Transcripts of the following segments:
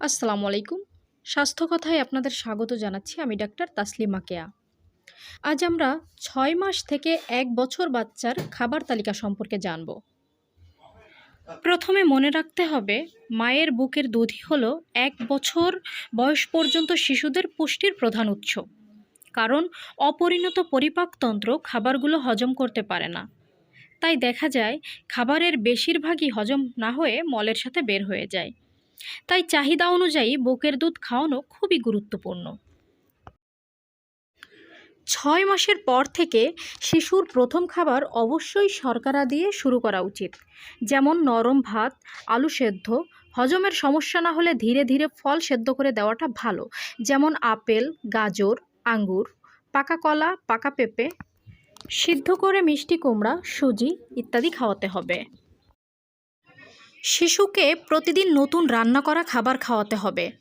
আসসালামু আলাইকুম স্বাস্থ্য কথায় আপনাদের স্বাগত জানাচ্ছি আমি ডাক্তার তাসলিমা কেয়া। আজ আমরা ছয় মাস থেকে এক বছর বাচ্চার খাবার তালিকা সম্পর্কে জানব। প্রথমে মনে রাখতে হবে, মায়ের বুকের দুধই হলো এক বছর বয়স পর্যন্ত শিশুদের পুষ্টির প্রধান উৎস। কারণ অপরিণত পরিপাকতন্ত্র খাবারগুলো হজম করতে পারে না। তাই দেখা যায়, খাবারের বেশিরভাগই হজম না হয়ে মলের সাথে বের হয়ে যায়। তাই চাহিদা অনুযায়ী বুকের দুধ খাওয়ানো খুবই গুরুত্বপূর্ণ। ছয় মাসের পর থেকে শিশুর প্রথম খাবার অবশ্যই শর্করা দিয়ে শুরু করা উচিত। যেমন নরম ভাত, আলু সেদ্ধ, হজমের সমস্যা না হলে ধীরে ধীরে ফল সেদ্ধ করে দেওয়াটা ভালো। যেমন আপেল, গাজর, আঙ্গুর, পাকা কলা, পাকা পেঁপে, সিদ্ধ করে মিষ্টি কুমড়া, সুজি ইত্যাদি খাওয়াতে হবে। শিশুকে প্রতিদিন নতুন রান্না করা খাবার খাওয়াতে হবে।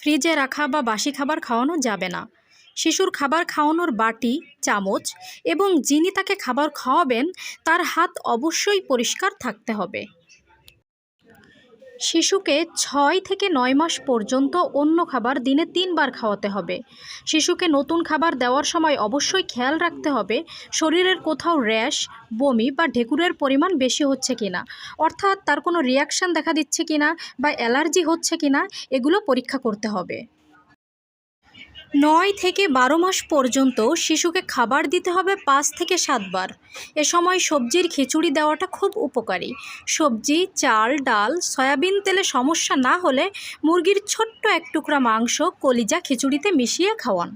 ফ্রিজে রাখা বা বাসি খাবার খাওয়ানো যাবে না। শিশুর খাবার খাওয়ানোর বাটি, চামচ এবং যিনি তাকে খাবার খাওয়াবেন, তার হাত অবশ্যই পরিষ্কার থাকতে হবে। শিশুকে ছয় থেকে নয় মাস পর্যন্ত অন্য খাবার দিনে তিনবার খাওয়াতে হবে। শিশুকে নতুন খাবার দেওয়ার সময় অবশ্যই খেয়াল রাখতে হবে, শরীরের কোথাও র্যাশ, বমি বা ঢেকুরের পরিমাণ বেশি হচ্ছে কিনা, অর্থাৎ তার কোনো রিয়াকশান দেখা দিচ্ছে কিনা বা অ্যালার্জি হচ্ছে কিনা, এগুলো পরীক্ষা করতে হবে। নয় থেকে বারো মাস পর্যন্ত শিশুকে খাবার দিতে হবে পাঁচ থেকে সাতবার। এ সময় সবজির খিচুড়ি দেওয়াটা খুব উপকারী। সবজি, চাল, ডাল, সয়াবিন তেলে সমস্যা না হলে মুরগির ছোট্ট এক টুকরা মাংস, কলিজা খিচুড়িতে মিশিয়ে খাওয়ান।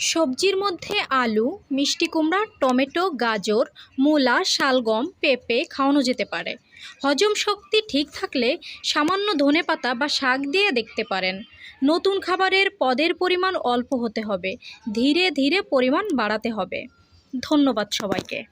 সবজির মধ্যে আলু, মিষ্টি কুমড়া, টমেটো, গাজর, মূলা, শালগম, পেঁপে খাওয়ানো যেতে পারে। হজম শক্তি ঠিক থাকলে সামান্য ধনে পাতা বা শাক দিয়ে দেখতে পারেন। নতুন খাবারের পদের পরিমাণ অল্প হতে হবে। ধীরে ধীরে পরিমাণ বাড়াতে হবে। ধন্যবাদ সবাইকে।